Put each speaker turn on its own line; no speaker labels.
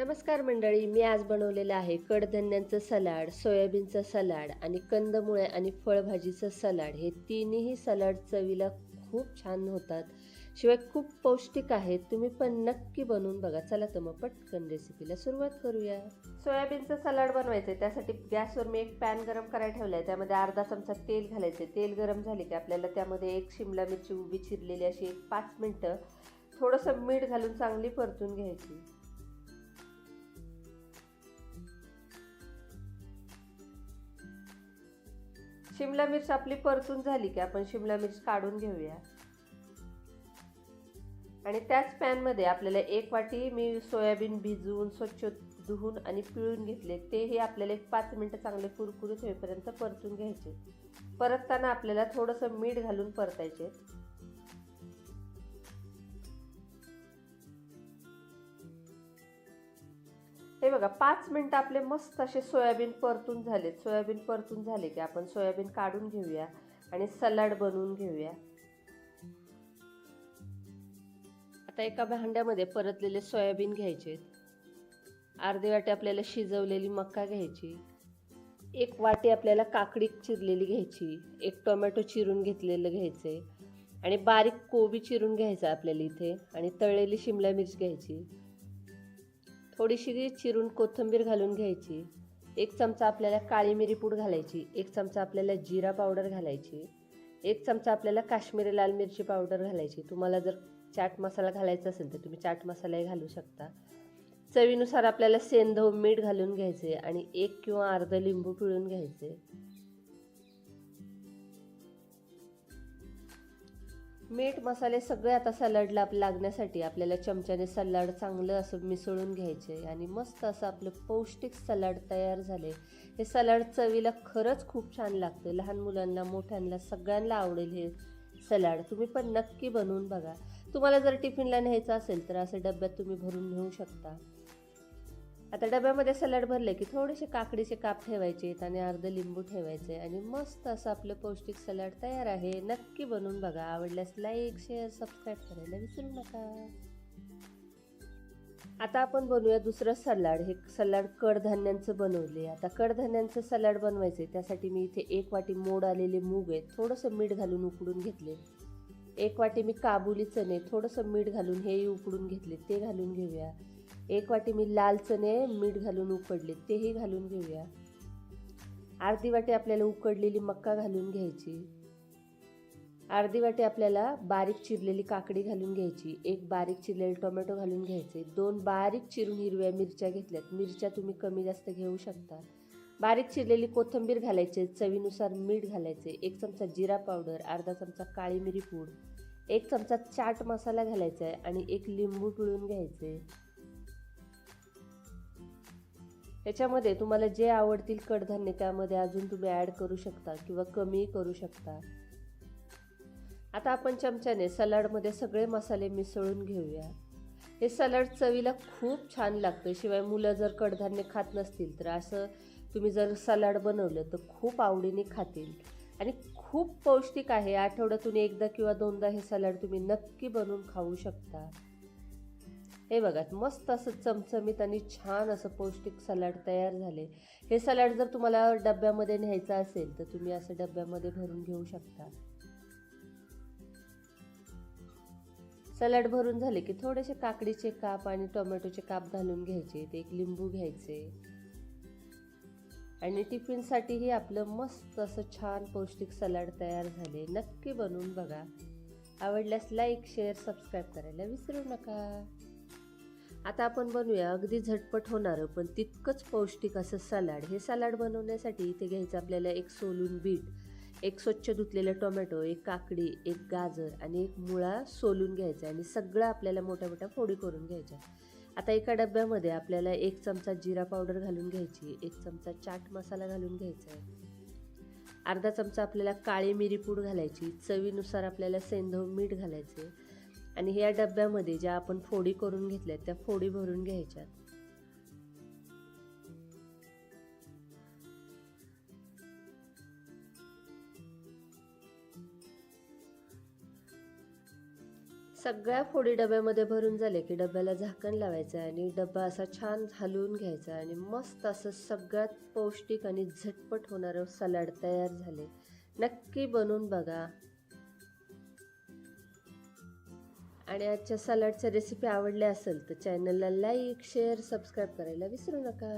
नमस्कार मंडळी मी आज बनवलेलं आहे कडधान्यांचं सलाड सोयाबीनचं सलाड आणि कंदमुळे आणि फळभाजीचं सलाड. हे तिन्ही सलाड चवीला खूप छान होतात. शिवाय खूप पौष्टिक आहेत. तुम्ही पण नक्की बनवून बघा. चला तर मग पटकन रेसिपीला सुरुवात करूया. सोयाबीनचं सलाड बनवायचं त्यासाठी गॅसवर मी एक पॅन गरम करायला ठेवला आहे त्यामध्ये अर्धा चमचा तेल घालायचं तेल गरम झाले की आपल्याला त्यामध्ये एक शिमला मिरची उभी चिरलेली अशी एक पाच मिनटं थोडंसं मीठ घालून चांगली परतून घ्यायची. शिमला मिर्च आपली परतून झाली की आपण शिमला मिर्च काढून घेऊया. आणि त्याच पॅनमध्ये आपल्याला एक वाटी मी सोयाबीन भिजवून स्वच्छ धुवून आणि पिळून घेतले. तेही आपल्याला एक पाच मिनटं चांगले कुरकुरीत होईपर्यंत परतून घ्यायचे. परतताना आपल्याला थोडंसं मीठ घालून परतायचे. हे बघा पाच मिनटं आपले मस्त असे सोयाबीन परतून झालेत. सोयाबीन परतून झाले की आपण सोयाबीन काढून घेऊया आणि सलाड बनवून घेऊया. आता एका भांड्यामध्ये परतलेले सोयाबीन घ्यायचे अर्धी वाटी आपल्याला शिजवलेली मका घ्यायची. एक वाटी आपल्याला काकडी चिरलेली घ्यायची. एक टोमॅटो चिरून घेतलेलं घ्यायचे आणि बारीक कोबी चिरून घ्यायचा आपल्याला इथे. आणि तळलेली शिमला मिरच घ्यायची. थोडीशी चिरून कोथिंबीर घालून घ्यायची एक चमचा आपल्याला काळी मिरी पूड घालायची एक चमचा आपल्याला जिरा पावडर घालायची एक चमचा आपल्याला काश्मीरी लाल मिरची पावडर घालायची. तुम्हाला जर चाट मसाला घालायचा असेल तर तुम्ही चाट मसालाही घालू शकता. चवीनुसार आपल्याला सेंधव मीठ घालून घ्यायचे आणि एक किंवा अर्ध लिंबू पिळून घ्यायचे. मीठ मसाले सगळे आता सलाडला लागण्यासाठी आपल्याला चमच्याने सलाड चांगलं असं मिसळून घ्यायचे आणि मस्त असं आपलं पौष्टिक सलाड तयार झाले. हे सलाड चवीला खरंच खूप छान लागतं. लहान मुलांना मोठ्यांना सगळ्यांना आवडेल हे सलाड. तुम्ही पण नक्की बनवून बघा. तुम्हाला जर टिफिनला न्यायचं असेल तर असं डब्यात तुम्ही भरून नेऊ शकता. आता डब्यामध्ये सलाड भरले की थोडेसे काकडीचे काप ठेवायचे आणि अर्ध लिंबू ठेवायचे आणि मस्त असं आपलं पौष्टिक सलाड तयार आहे. नक्की बनवून बघा. आवडल्यास लाईक शेअर सबस्क्राईब करायला विसरू नका. आता आपण बनवूया दुसरं सलाड. हे सलाड कडधान्यांचं बनवले आता कडधान्यांचं सलाड बनवायचे त्यासाठी मी इथे एक वाटी मोड आलेले मूग आहेत. थोडंसं मीठ घालून उकडून घेतले. एक वाटी मी काबुली चणे थोडंसं मीठ घालून हेही उकडून घेतले. ते घालून घेऊया. एक वाटी मी लाल चणे मीठ घालून उकडले. तेही घालून घेऊया. अर्धी वाटी आपल्याला उकडलेली मक्का घालून घ्यायची. अर्धी वाटी आपल्याला बारीक चिरलेली काकडी घालून घ्यायची. एक बारीक चिरलेले टोमॅटो घालून घ्यायचे. दोन बारीक चिरून हिरव्या मिरच्या घेतल्यात. मिरच्या तुम्ही कमी जास्त घेऊ शकता. बारीक चिरलेली कोथिंबीर घालायचे. चवीनुसार मीठ घालायचे. एक चमचा जिरा पावडर अर्धा चमचा काळी मिरी पूड एक चमचा चाट मसाला घालायचा आहे आणि एक लिंबू पिळून घ्यायचे. याच्यामध्ये तुम्हाला जे आवडतील कडधान्य त्यामध्ये अजून तुम्ही ॲड करू शकता किंवा कमी करू शकता. आता आपण चमच्याने सलाडमध्ये सगळे मसाले मिसळून घेऊया. हे सलाड चवीला खूप छान लागतं. शिवाय मुलं जर कडधान्य खात नसतील तर असं तुम्ही जर सलाड बनवलं तर खूप आवडीने खातील. आणि खूप पौष्टिक आहे. आठवड्यातून एकदा किंवा दोनदा हे सलाड तुम्ही नक्की बनवून खाऊ शकता. हे बघा मस्त असं चमचमीत आणि छान असं पौष्टिक सलाड तयार झाले. हे सलाड जर तुम्हाला डब्यामध्ये न्यायचं असेल तर तुम्ही असं डब्यामध्ये भरून घेऊ शकता. सलाड भरून झाले की थोडेसे काकडीचे काप आणि टोमॅटोचे काप घालून घ्यायचे ते एक लिंबू घ्यायचे. आणि टिफिनसाठीही आपलं मस्त असं छान पौष्टिक सलाड तयार झाले. नक्की बनवून बघा. आवडल्यास लाईक शेअर सबस्क्राईब करायला विसरू नका. आता आपण बनवूया अगदी झटपट होणारं पण तितकंच पौष्टिक असं सलाड. हे सलाड बनवण्यासाठी इथे घ्यायचं आपल्याला एक सोलून बीट एक स्वच्छ धुतलेलं टोमॅटो एक काकडी एक गाजर आणि एक मुळा सोलून घ्यायचा आणि सगळं आपल्याला मोठ्या मोठ्या फोडी करून घ्यायच्या. आता एका डब्यामध्ये आपल्याला एक चमचा जिरा पावडर घालून घ्यायची एक चमचा चाट मसाला घालून घ्यायचा. आहे अर्धा चमचा आपल्याला काळी मिरी पूड घालायची चवीनुसार आपल्याला सेंधव मीठ घालायचे. आणि ह्या डब्यामध्ये ज्या आपण फोडी करून घेतल्या त्या फोडी भरून घ्यायच्या. सगळ्या फोडी डब्यामध्ये भरून झाले की डब्याला झाकण लावायचं आणि डब्बा असा छान हलवून घ्यायचा आणि मस्त असं सगळ्यात पौष्टिक आणि झटपट होणारं सलाड तयार झाले. नक्की बनवून बघा. आणि आजच्या सलाडच्या रेसिपी आवडल्या असेल तर चॅनलला लाईक शेअर सबस्क्राईब करायला विसरू नका.